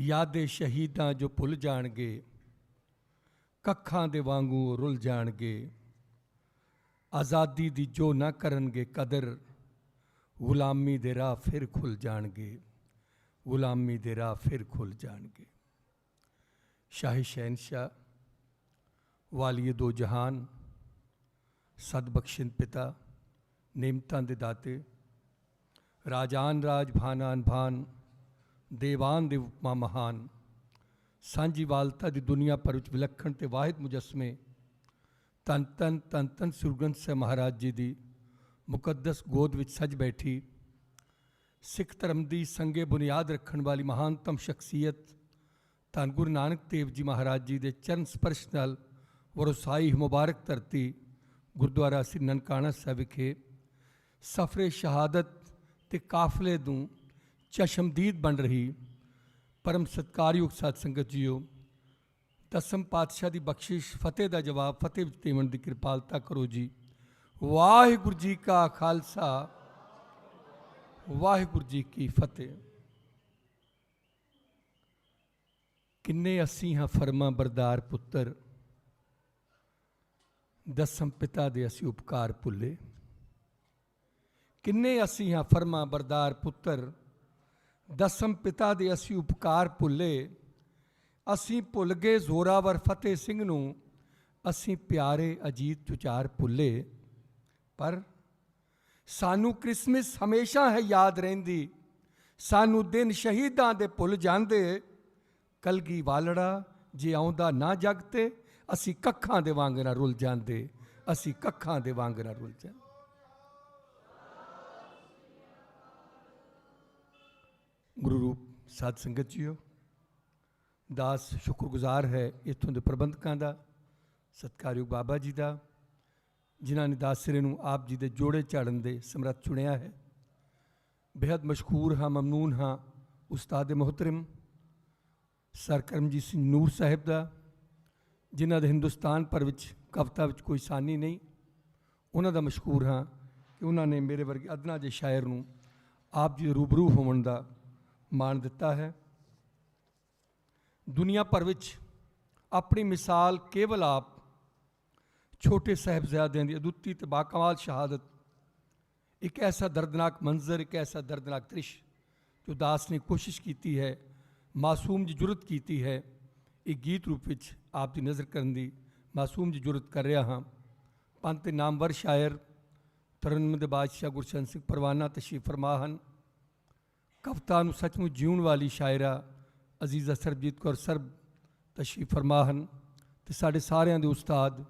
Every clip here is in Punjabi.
ਯਾਦੇ ਸ਼ਹੀਦਾਂ ਜੋ ਭੁੱਲ ਜਾਣਗੇ, ਕੱਖਾਂ ਦੇ ਵਾਂਗੂ ਉਹ ਰੁੱਲ ਜਾਣਗੇ। ਆਜ਼ਾਦੀ ਦੀ ਜੋ ਨਾ ਕਰਨਗੇ ਕਦਰ, ਗੁਲਾਮੀ ਦੇ ਰਾਹ ਫਿਰ ਖੁੱਲ ਜਾਣਗੇ। ਗੁਲਾਮੀ ਦੇ ਰਾਹ ਫਿਰ ਖੁੱਲ ਜਾਣਗੇ। ਸ਼ਾਹੀ ਸ਼ਹਿਨਸ਼ਾਹ ਵਾਲੀ ਦੋ ਜਹਾਨ ਸਦਬਖਸ਼ਿੰਦ ਪਿਤਾ, ਨੇਮਤਾਂ ਦੇ ਦਾਤੇ, ਰਾਜਾਨ ਰਾਜ ਭਾਨਾਨ ਭਾਨ ਦੇਵਾਨ ਦੇ ਉਪਮਾ ਮਹਾਨ। ਸਾਂਝੀ ਵਾਲਤਾ ਦੀ ਦੁਨੀਆ ਭਰ ਵਿੱਚ ਵਿਲੱਖਣ ਤੇ ਵਾਹਿਦ ਮੁਜਸਮੇ। ਤਨ ਤਨ ਤਨ ਤਨ ਸੁਰਗੰਧ ਸੇ ਮਹਾਰਾਜ ਜੀ ਦੀ ਮੁਕੱਦਸ ਗੋਦ ਵਿੱਚ ਸਜ ਬੈਠੀ। ਸਿੱਖ ਧਰਮ ਦੀ ਸੰਗੇ ਬੁਨਿਆਦ ਰੱਖਣ ਵਾਲੀ ਮਹਾਨਤਮ ਸ਼ਖਸੀਅਤ ਧੰਨ ਗੁਰੂ ਨਾਨਕ ਦੇਵ ਜੀ ਮਹਾਰਾਜ ਜੀ ਦੇ ਚਰਨ ਸਪਰਸ਼ ਨਾਲ ਵਰਸਾਈ ਮੁਬਾਰਕ ਧਰਤੀ ਗੁਰਦੁਆਰਾ ਸ੍ਰੀ ਨਨਕਾਣਾ ਸਾਹਿਬ ਵਿਖੇ ਸਫਰੇ ਸ਼ਹਾਦਤ ਤੇ ਕਾਫਲੇ ਨੂੰ ਚਸ਼ਮਦੀਦ ਬਣ ਰਹੀ ਪਰਮ ਸਤਕਾਰਯੋਗ ਸਾਧ ਸੰਗਤ ਜੀਓ ਦਸਮ ਪਾਤਸ਼ਾਹ ਦੀ ਬਖਸ਼ਿਸ਼ ਫਤਿਹ ਦਾ ਜਵਾਬ ਫਤਿਹ ਵਿੱਚ ਦੇਵਣ ਦੀ ਕਿਰਪਾਲਤਾ ਕਰੋ ਜੀ ਵਾਹਿਗੁਰੂ ਜੀ ਕਾ ਖਾਲਸਾ ਵਾਹਿਗੁਰੂ ਜੀ ਕੀ ਫਤਿਹ ਕਿੰਨੇ ਅਸੀਂ ਹਾਂ ਫਰਮਾ ਬਰਦਾਰ ਪੁੱਤਰ ਦਸਮ ਪਿਤਾ ਦੇ ਅਸੀਂ ਉਪਕਾਰ ਭੁੱਲੇ ਕਿੰਨੇ ਅਸੀਂ ਹਾਂ ਫਰਮਾ ਬਰਦਾਰ ਪੁੱਤਰ ਦਸਮ ਪਿਤਾ ਦੇ ਅਸੀਂ ਉਪਕਾਰ ਭੁੱਲੇ, ਅਸੀਂ ਭੁੱਲ ਗਏ ਜ਼ੋਰਾਵਰ ਫਤਿਹ ਸਿੰਘ ਨੂੰ, ਅਸੀਂ ਪਿਆਰੇ ਅਜੀਤ ਚੁਚਾਰ ਭੁੱਲੇ। ਪਰ ਸਾਨੂੰ ਕ੍ਰਿਸਮਸ ਹਮੇਸ਼ਾ ਹੈ ਯਾਦ ਰਹਿੰਦੀ, ਸਾਨੂੰ ਦਿਨ ਸ਼ਹੀਦਾਂ ਦੇ ਭੁੱਲ ਜਾਂਦੇ। ਕਲਗੀ ਵਾਲੜਾ ਜੇ ਆਉਂਦਾ ਨਾ ਜਗ ਤੇ ਅਸੀਂ ਕੱਖਾਂ ਦੇ ਵਾਂਗ ਨਾ ਰੁੱਲ ਜਾਂਦੇ, ਅਸੀਂ ਕੱਖਾਂ ਦੇ ਵਾਂਗ ਨਾ ਰੁੱਲ ਜਾਂਦੇ। ਗੁਰੂ ਰੂਪ ਸਾਧ ਸੰਗਤ ਜੀਓ, ਦਾਸ ਸ਼ੁਕਰਗੁਜ਼ਾਰ ਹੈ ਇਥੋਂ ਦੇ ਪ੍ਰਬੰਧਕਾਂ ਦਾ, ਸਤਿਕਾਰਯੋਗ ਬਾਬਾ ਜੀ ਦਾ, ਜਿਨ੍ਹਾਂ ਨੇ ਦਾਸ ਸਿਰੇ ਨੂੰ ਆਪ ਜੀ ਦੇ ਜੋੜੇ ਝਾੜਨ ਦੇ ਸਮਰੱਥ ਚੁਣਿਆ ਹੈ। ਬੇहद ਮਸ਼ਕੂਰ ਹਾਂ, ਮਮਨੂਨ ਹਾਂ ਉਸਤਾਦ ਮੁਹਤਰਮ ਸਰਕਰਮਜੀਤ ਸਿੰਘ ਨੂਰ ਸਾਹਿਬ ਦਾ, ਜਿਨ੍ਹਾਂ ਦੇ ਹਿੰਦੁਸਤਾਨ ਭਰ ਵਿੱਚ, ਕਵਿਤਾ ਵਿੱਚ ਕੋਈ ਸਾਨੀ ਨਹੀਂ। ਉਹਨਾਂ ਦਾ ਮਸ਼ਕੂਰ ਹਾਂ ਕਿ ਉਹਨਾਂ ਨੇ ਮੇਰੇ ਵਰਗੇ ਅਦਨਾ ਜੇ ਸ਼ਾਇਰ ਨੂੰ ਆਪ ਜੀ ਦੇ ਰੂਬਰੂ ਹੋਣ ਦਾ ਮਾਣ ਦਿੱਤਾ ਹੈ। ਦੁਨੀਆ ਭਰ ਵਿੱਚ ਆਪਣੀ ਮਿਸਾਲ ਕੇਵਲ ਆਪ ਛੋਟੇ ਸਾਹਿਬਜ਼ਾਦਿਆਂ ਦੀ ਅਦੁੱਤੀ ਤੇ ਬਾਕਮਾਲ ਸ਼ਹਾਦਤ, ਇੱਕ ਐਸਾ ਦਰਦਨਾਕ ਮੰਜ਼ਰ, ਇੱਕ ਐਸਾ ਦਰਦਨਾਕ ਦ੍ਰਿਸ਼ ਜੋ ਦਾਸ ਨੇ ਕੋਸ਼ਿਸ਼ ਕੀਤੀ ਹੈ, ਮਾਸੂਮ ਜੀ ਜੁਰਤ ਕੀਤੀ ਹੈ, ਇਹ ਗੀਤ ਰੂਪ ਵਿੱਚ ਆਪ ਦੀ ਨਜ਼ਰ ਕਰਨ ਦੀ ਮਾਸੂਮ ਜੀ ਜੁਰਤ ਕਰ ਰਿਹਾ ਹਾਂ। ਪੰਥ ਨਾਮਵਰ ਸ਼ਾਇਰ ਤਰਨਮ ਦੇ ਬਾਦਸ਼ਾਹ ਗੁਰਸ਼ਨ ਸਿੰਘ ਪਰਵਾਨਾ ਤਸ਼ਰੀਫ ਫਰਮਾ ਹਨ ਕਵਿਤਾ ਨੂੰ ਸੱਚਮੁੱਚ ਜਿਉਣ ਵਾਲੀ ਸ਼ਾਇਰਾ ਅਜ਼ੀਜ਼ਾ ਸਰਬਜੀਤ ਕੌਰ ਸਰਬ ਤਸ਼ਰੀਫ ਫਰਮਾ ਹਨ ਤੇ ਸਾਡੇ ਸਾਰਿਆਂ ਦੇ ਉਸਤਾਦ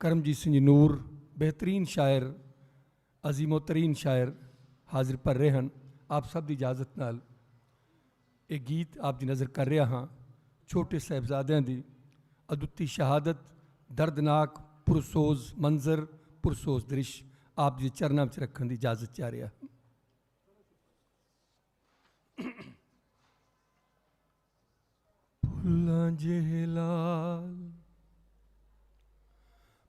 ਕਰਮਜੀਤ ਸਿੰਘ ਜੀ ਨੂਰ, ਬਿਹਤਰੀਨ ਸ਼ਾਇਰ, ਅਜ਼ੀਮੋਤਰੀਨ ਸ਼ਾਇਰ ਹਾਜ਼ਰ ਪਰ ਰਹੇ ਹਨ। ਆਪ ਸਭ ਦੀ ਇਜਾਜ਼ਤ ਨਾਲ ਇਹ ਗੀਤ ਆਪ ਦੀ ਨਜ਼ਰ ਕਰ ਰਿਹਾ ਹਾਂ। ਛੋਟੇ ਸਾਹਿਬਜ਼ਾਦਿਆਂ ਦੀ ਅਦੁੱਤੀ ਸ਼ਹਾਦਤ, ਦਰਦਨਾਕ, ਪੁਰਸੋਜ਼ ਮੰਜ਼ਰ, ਪੁਰਸੋਜ਼ ਦ੍ਰਿਸ਼ ਆਪ ਜੀ ਚਰਨਾਂ ਵਿੱਚ ਰੱਖਣ ਦੀ ਇਜਾਜ਼ਤ ਚਾਹ ਰਿਹਾ ਫੁੱਲਾਂ ਜੇ ਲਾਲ,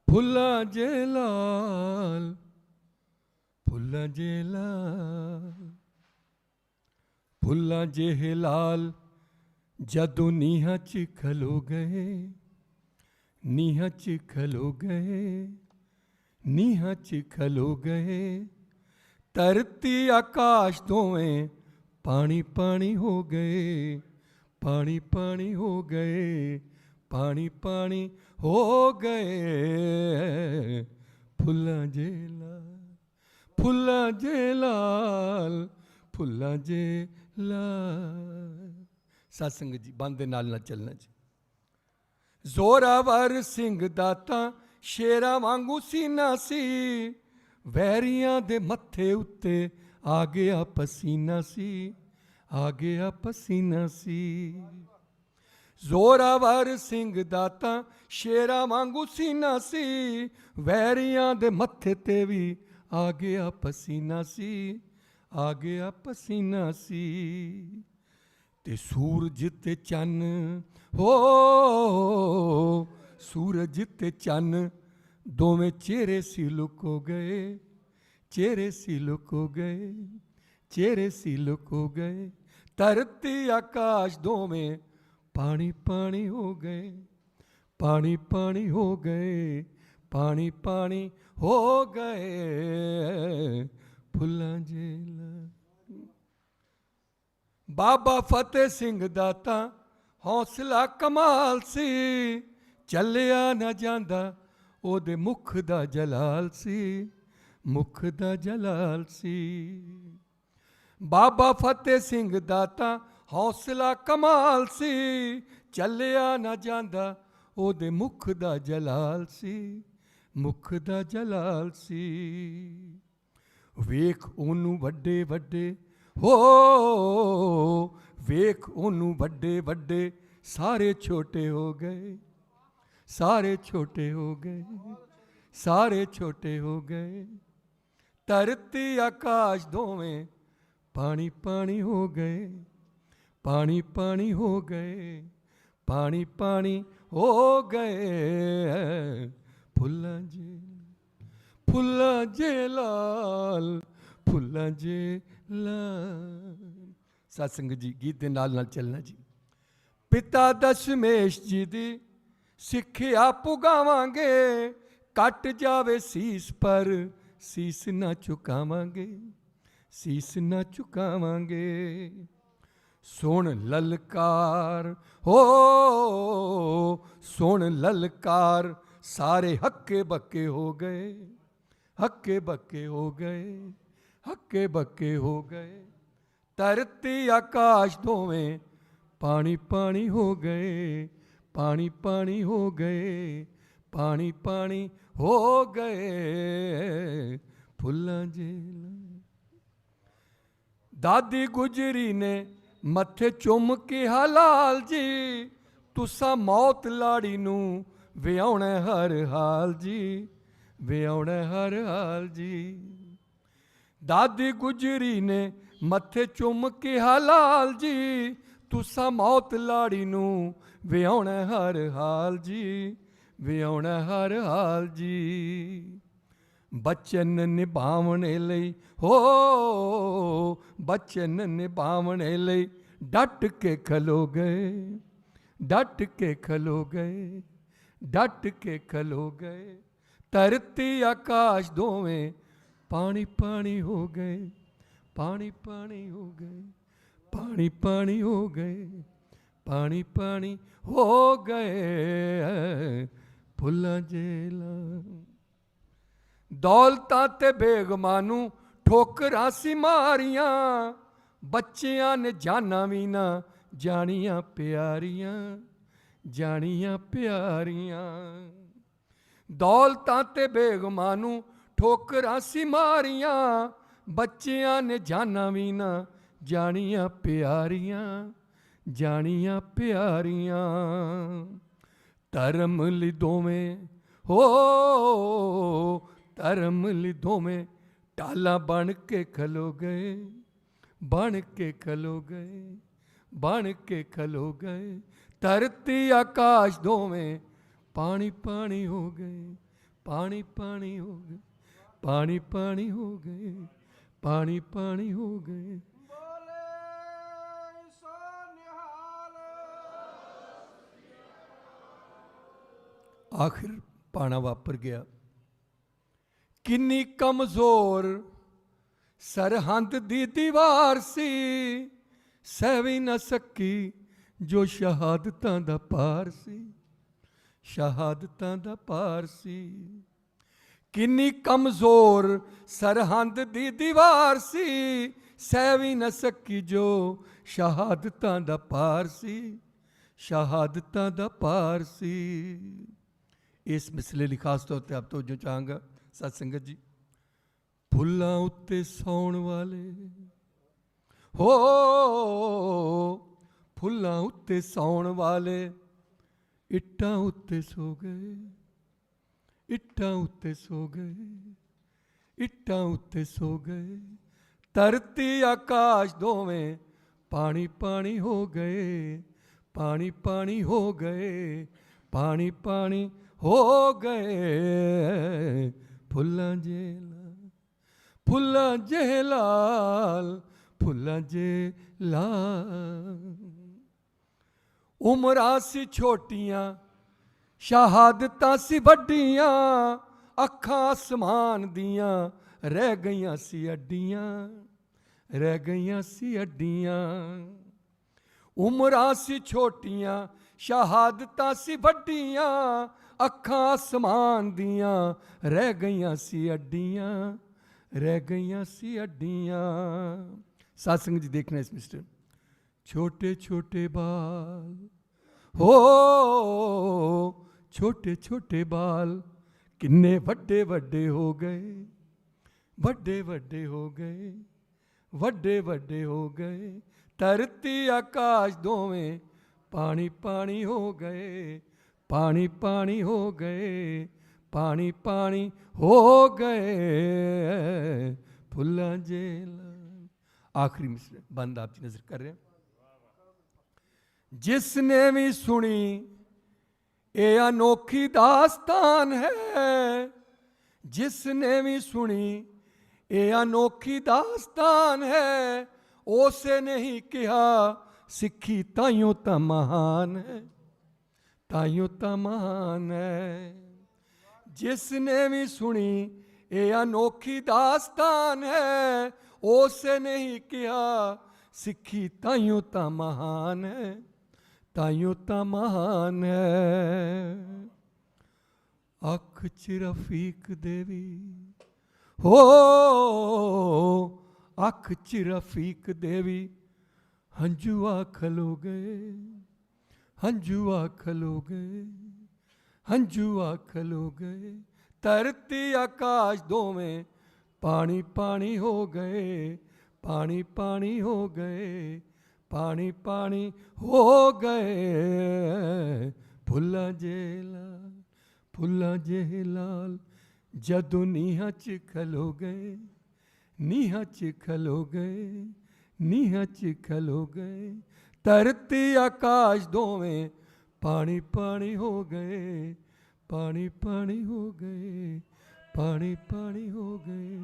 ਫੁੱਲਾਂ ਜੇ ਲਾਲ, ਫੁੱਲਾਂ ਜੇ ਲਾਲ, ਫੁੱਲਾਂ ਜੇ ਲਾਲ, ਜਦੋਂ ਨੀਹਾਂ ਚ ਖਲੋ ਗਏ, ਨੀਹਾਂ ਚ ਖਲੋ ਗਏ, ਨੀਹਾਂ ਚ ਖਲੋ ਗਏ, ਧਰਤੀ ਆਕਾਸ਼ ਦੋਵੇਂ ਪਾਣੀ ਪਾਣੀ ਹੋ ਗਏ ਪਾਣੀ ਪਾਣੀ ਹੋ ਗਏ, ਪਾਣੀ ਪਾਣੀ ਹੋ ਗਏ। ਫੁੱਲਾਂ ਜੇ ਲਾਲ, ਫੁੱਲਾਂ ਜੇ ਲਾਲ, ਫੁੱਲਾਂ ਜੇ ਲਾਲ। ਸਤਸੰਗ ਜੀ, ਬੰਦ ਦੇ ਨਾਲ ਨਾਲ ਚੱਲਣਾ ਜੀ। ਜ਼ੋਰਾਵਰ ਸਿੰਘ ਦਾਤਾ, ਸ਼ੇਰਾਂ ਵਾਂਗੂ ਸੀਨਾ ਸੀ। ਵੈਰੀਆਂ ਦੇ ਮੱਥੇ ਉੱਤੇ ਆ ਗਿਆ ਪਸੀਨਾ ਸੀ। ਆ ਗਿਆ ਪਸੀਨਾ ਸੀ। ਜ਼ੋਰਾਵਰ ਸਿੰਘ ਦਾ ਤਾਂ ਸ਼ੇਰਾਂ ਵਾਂਗੂ ਸੀਨਾ ਸੀ। ਵੈਰੀਆਂ ਦੇ ਮੱਥੇ ਤੇ ਵੀ ਆ ਗਿਆ ਪਸੀਨਾ ਸੀ। ਆ ਗਿਆ ਪਸੀਨਾ ਸੀ। ਤੇ ਸੂਰਜ ਤੇ ਚੰਨ, ਹੋ ਸੂਰਜ ਤੇ ਚੰਨ, ਦੋਵੇਂ ਚਿਹਰੇ ਸੀ ਲੁਕੋ ਗਏ। ਚਿਹਰੇ ਸੀ ਲੁਕੋ ਗਏ। ਚਿਹਰੇ ਸੀ ਲੁਕੋ ਗਏ। ਧਰਤੀ ਆਕਾਸ਼ ਦੋਵੇਂ ਪਾਣੀ ਪਾਣੀ ਹੋ ਗਏ, ਪਾਣੀ ਪਾਣੀ ਹੋ ਗਏ, ਪਾਣੀ ਪਾਣੀ ਹੋ ਗਏ, ਫੁੱਲਾਂ ਜੇਲਾ। ਬਾਬਾ ਫਤਿਹ ਸਿੰਘ ਦਾ ਤਾਂ ਹੌਸਲਾ ਕਮਾਲ ਸੀ, ਚੱਲਿਆ ਨਾ ਜਾਂਦਾ ਉਹਦੇ ਮੁਖ ਦਾ ਜਲਾਲ ਸੀ, ਮੁਖ ਦਾ ਜਲਾਲ ਸੀ। ਬਾਬਾ ਫਤਿਹ ਸਿੰਘ ਦਾ ਤਾਂ ਹੌਸਲਾ ਕਮਾਲ ਸੀ। ਚੱਲਿਆ ਨਾ ਜਾਂਦਾ, ਉਹਦੇ ਮੁਖ ਦਾ ਜਲਾਲ ਸੀ। ਮੁਖ ਦਾ ਜਲਾਲ ਸੀ। ਵੇਖ ਉਹਨੂੰ ਵੱਡੇ ਵੱਡੇ, ਹੋ, ਵੇਖ ਉਹਨੂੰ ਵੱਡੇ ਵੱਡੇ, ਸਾਰੇ ਛੋਟੇ ਹੋ ਗਏ। ਸਾਰੇ ਛੋਟੇ ਹੋ ਗਏ। ਸਾਰੇ ਛੋਟੇ ਹੋ ਗਏ। ਧਰਤੀ ਆਕਾਸ਼ ਦੋਵੇਂ ਪਾਣੀ ਪਾਣੀ ਹੋ ਗਏ, ਪਾਣੀ ਪਾਣੀ ਹੋ ਗਏ, ਪਾਣੀ ਪਾਣੀ ਹੋ ਗਏ। ਫੁੱਲਾਂ ਜੇ ਫੁੱਲਾਂ ਜੇ ਲਾਲ, ਫੁੱਲਾਂ ਜੇ ਲਾਲ। ਸਤਸੰਗ ਜੀ, ਗੀਤ ਦੇ ਨਾਲ ਨਾਲ ਚੱਲਣਾ ਜੀ। ਪਿਤਾ ਦਸ਼ਮੇਸ਼ ਜੀ ਦੀ ਸਿੱਖਿਆ ਪੁਗਾਵਾਂਗੇ, ਕੱਟ ਜਾਵੇ ਸੀਸ ਪਰ ਸੀਸ ਨਾ ਝੁਕਾਵਾਂਗੇ। ਸੀਸ ਨਾ ਝੁਕਾਵਾਂਗੇ। ਸੁਣ ਲਲਕਾਰ, ਹੋ, ਸੁਣ ਲਲਕਾਰ, ਸਾਰੇ ਹੱਕੇ ਬੱਕੇ ਹੋ ਗਏ, ਹੱਕੇ ਬੱਕੇ ਹੋ ਗਏ, ਹੱਕੇ ਬੱਕੇ ਹੋ ਗਏ। ਧਰਤੀ, ਆਕਾਸ਼ ਦੋਵੇਂ ਪਾਣੀ ਪਾਣੀ ਹੋ ਗਏ, ਪਾਣੀ ਪਾਣੀ ਹੋ ਗਏ, ਪਾਣੀ ਪਾਣੀ ਹੋ ਗਏ। ਫੁੱਲਾਂ ਜੇ ਦਾਦੀ ਗੁਜਰੀ ਨੇ ਮੱਥੇ ਚੁੰਮ ਕੇ ਹਲਾਲ ਜੀ, ਤੁਸਾਂ ਮੌਤ ਲਾੜੀ ਨੂੰ ਵਿਆਉਣਾ ਹਰ ਹਾਲ ਜੀ ਵਿਆਉਣਾ ਹਰ ਹਾਲ ਜੀ। ਦਾਦੀ ਗੁਜਰੀ ਨੇ ਮੱਥੇ ਚੁੰਮ ਕੇ ਹਲਾਲ ਜੀ, ਤੁਸਾਂ ਮੌਤ ਲਾੜੀ ਨੂੰ ਵਿਆਉਣਾ ਹਰ ਹਾਲ ਜੀ ਵਿਆਉਣਾ ਹਰ ਹਾਲ ਜੀ। ਬਚਨ ਨਿਭਾਵਣ ਲਈ ਹੋ ਬਚਨ ਨਿਭਾਵਣ ਲਈ ਡਟ ਕੇ ਖਲੋ ਗਏ ਡਟ ਕੇ ਖਲੋ ਗਏ ਡਟ ਕੇ ਖਲੋ ਗਏ ਧਰਤੀ ਆਕਾਸ਼ ਦੋਵੇਂ ਪਾਣੀ ਪਾਣੀ ਹੋ ਗਏ ਪਾਣੀ ਪਾਣੀ ਹੋ ਗਏ ਪਾਣੀ ਪਾਣੀ ਹੋ ਗਏ ਪਾਣੀ ਪਾਣੀ ਹੋ ਗਏ ਫੁੱਲਾਂ ਜੇਲਾ ਦੌਲਤਾਂ ਤੇ ਬੇਗਮਾਂ ਨੂੰ ਠੋਕਰਾਂ ਸੀ ਮਾਰੀਆਂ। ਬੱਚਿਆਂ ਨੇ ਜਾਨਾਂ ਵੀ ਨਾ, ਜਾਣੀਆਂ ਪਿਆਰੀਆਂ ਜਾਣੀਆਂ ਪਿਆਰੀਆਂ। ਦੌਲਤਾਂ ਤੇ ਬੇਗਮਾਂ ਨੂੰ ਠੋਕਰਾਂ ਸੀ ਮਾਰੀਆਂ। ਬੱਚਿਆਂ ਨੇ ਜਾਨਾਂ ਵੀ ਨਾ, ਜਾਣੀਆਂ ਪਿਆਰੀਆਂ ਜਾਣੀਆਂ ਪਿਆਰੀਆਂ। ਧਰਮ ਲਈ ਦੋਵੇਂ ਹੋ ਧਰਮ ਲਈ ਦੋਵੇਂ ਟਾਲਾ ਬਣ ਕੇ ਖਲੋ ਗਏ ਬਣ ਕੇ ਖਲੋ ਗਏ ਬਣ ਕੇ ਖਲੋ ਗਏ ਧਰਤੀ ਆਕਾਸ਼ ਦੋਵੇਂ ਪਾਣੀ ਪਾਣੀ ਹੋ ਗਏ ਪਾਣੀ ਪਾਣੀ ਹੋ ਗਏ ਪਾਣੀ ਪਾਣੀ ਹੋ ਗਏ ਪਾਣੀ ਪਾਣੀ ਹੋ ਗਏ ਬੋਲੇ ਸੋ ਨਿਹਾਲ ਆਖਿਰ ਪਾਣਾ ਵਾਪਰ ਗਿਆ ਕਿੰਨੀ ਕਮਜ਼ੋਰ। ਸਰਹੰਦ ਦੀ ਦੀਵਾਰ ਸੀ, ਸਹਿ ਵੀ ਨਾ ਸਕੀ, ਜੋ ਸ਼ਹਾਦਤਾਂ ਦਾ ਪਾਰ ਸੀ। ਸ਼ਹਾਦਤਾਂ ਦਾ ਪਾਰ ਸੀ। ਕਿੰਨੀ ਕਮਜ਼ੋਰ ਸਰਹੰਦ ਦੀ ਦੀਵਾਰ ਸੀ, ਸਹਿ ਵੀ ਨਾ ਸਕੀ, ਜੋ ਸ਼ਹਾਦਤਾਂ ਦਾ ਪਾਰ ਸੀ। ਸ਼ਹਾਦਤਾਂ ਦਾ ਪਾਰ ਸੀ। ਇਸ ਮਸਲੇ ਲਈ ਖਾਸ ਤੌਰ ਤੇ ਆਪ ਤੋਂ ਜੋ ਚਾਹਾਂਗਾ ਸਤ ਸੰਗਤ ਜੀ। ਫੁੱਲਾਂ ਉੱਤੇ ਸੌਣ ਵਾਲੇ। ਹੋ, ਫੁੱਲਾਂ ਉੱਤੇ ਸੌਣ ਵਾਲੇ। ਇੱਟਾਂ ਉੱਤੇ ਸੋ ਗਏ। ਇੱਟਾਂ ਉੱਤੇ ਸੋ ਗਏ। ਇੱਟਾਂ ਉੱਤੇ ਸੋ ਗਏ। ਧਰਤੀ, ਆਕਾਸ਼ ਦੋਵੇਂ ਪਾਣੀ ਪਾਣੀ ਹੋ ਗਏ। ਪਾਣੀ ਪਾਣੀ ਹੋ ਗਏ। ਪਾਣੀ ਪਾਣੀ ਹੋ ਗਏ। ਫੁੱਲਾਂ ਜੇ ਲਾਲ, ਫੁੱਲਾਂ ਜੇ ਲਾਲ, ਫੁੱਲਾਂ ਜੇ ਲਾਲ। ਉਮਰਾਂ ਸੀ ਛੋਟੀਆਂ, ਸ਼ਹਾਦਤਾਂ ਸੀ ਵੱਡੀਆਂ, ਅੱਖਾਂ ਅਸਮਾਨ ਦੀਆਂ, ਰਹਿ ਗਈਆਂ ਸੀ ਅੱਡੀਆਂ, ਰਹਿ ਗਈਆਂ ਸੀ ਅੱਡੀਆਂ। ਉਮਰਾਂ ਸੀ ਛੋਟੀਆਂ, ਸ਼ਹਾਦਤਾਂ ਸੀ ਵੱਡੀਆਂ ਅੱਖਾਂ ਅਸਮਾਨ ਦੀਆਂ ਰਹਿ ਗਈਆਂ ਸੀ ਅੱਡੀਆਂ, ਰਹਿ ਗਈਆਂ ਸੀ ਅੱਡੀਆਂ। ਸਾਸੰਗ ਜੀ ਦੇਖਣਾ ਇਸ ਮਿਸਟਰ। ਛੋਟੇ ਛੋਟੇ ਬਾਲ, ਹੋ, ਛੋਟੇ ਛੋਟੇ ਬਾਲ, ਕਿੰਨੇ ਵੱਡੇ ਵੱਡੇ ਹੋ ਗਏ, ਵੱਡੇ ਵੱਡੇ ਹੋ ਗਏ, ਵੱਡੇ ਵੱਡੇ ਹੋ ਗਏ। ਧਰਤੀ, ਆਕਾਸ਼ ਦੋਵੇਂ ਪਾਣੀ ਪਾਣੀ ਹੋ ਗਏ। ਪਾਣੀ ਪਾਣੀ ਹੋ ਗਏ ਪਾਣੀ ਪਾਣੀ ਹੋ ਗਏ ਫੁੱਲਾਂ ਜੇ ਲਾ- ਆਖਰੀ ਮਿਸਰ ਬੰਦ ਆਪ ਜੀ ਨਜ਼ਰ ਕਰ ਰਹੇ ਜਿਸ ਨੇ ਵੀ ਸੁਣੀ ਇਹ ਅਨੋਖੀ ਦਾਸਤਾਨ ਹੈ ਜਿਸ ਨੇ ਵੀ ਸੁਣੀ ਇਹ ਅਨੋਖੀ ਦਾਸਤਾਨ ਹੈ ਉਸੇ ਨੇ ਹੀ ਕਿਹਾ ਸਿੱਖੀ ਤਾਈਓ ਤਾਂ ਮਹਾਨ ਹੈ ਤਾਈਓ ਤਾਂ ਮਹਾਨ ਹੈ ਜਿਸ ਨੇ ਵੀ ਸੁਣੀ, ਇਹ ਅਨੋਖੀ ਦਾਸਤਾਨ ਹੈ ਉਸ ਨੇ ਹੀ ਕਿਹਾ, ਸਿੱਖੀ ਤਾਈਓ ਤਾਂ ਮਹਾਨ ਹੈ ਤਾਈਓ ਤਾਂ ਮਹਾਨ ਹੈ ਅੱਖ ਚ ਰਫੀਕ ਦੇਵੀ, ਹੋ, ਅੱਖ ਚ ਰਫੀਕ ਦੇਵੀ, ਹੰਝੂਆ ਖਲੋ ਗਏ। ਹੰਝੂਆ ਖਲੋ ਗਏ ਹੰਝੂਆ ਖਲੋ ਗਏ ਧਰਤੀ ਆਕਾਸ਼ ਦੋਵੇਂ ਪਾਣੀ ਪਾਣੀ ਹੋ ਗਏ ਪਾਣੀ ਪਾਣੀ ਹੋ ਗਏ ਪਾਣੀ ਪਾਣੀ ਹੋ ਗਏ ਫੁੱਲਾਂ ਜੇ ਲਾਲ ਫੁੱਲਾਂ ਜੇ ਲਾਲ ਜਦੋਂ ਨੀਹਾਂ ਚ ਖਲੋ ਗਏ ਨੀਹਾਂ ਚ ਖਲੋ ਗਏ ਨੀਹਾਂ ਚ ਖਲੋ ਗਏ ਧਰਤੀ ਆਕਾਸ਼ ਦੋਵੇਂ ਪਾਣੀ ਪਾਣੀ ਹੋ ਗਏ ਪਾਣੀ ਪਾਣੀ ਹੋ ਗਏ ਪਾਣੀ ਪਾਣੀ ਹੋ ਗਏ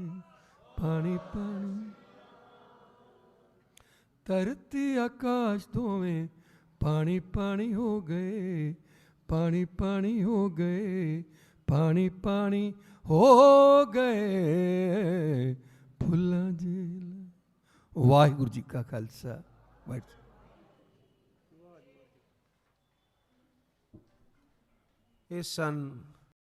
ਪਾਣੀ ਪਾਣੀ ਧਰਤੀ ਆਕਾਸ਼ ਦੋਵੇਂ ਪਾਣੀ ਪਾਣੀ ਹੋ ਗਏ ਪਾਣੀ ਪਾਣੀ ਹੋ ਗਏ ਪਾਣੀ ਪਾਣੀ ਹੋ ਗਏ ਫੁੱਲਾਂ ਜੇ ਲਾ- ਵਾਹਿਗੁਰੂ ਜੀ ਕਾ ਖਾਲਸਾ ਵਾਹਿਗੁਰੂ ਇਸ ਸਨ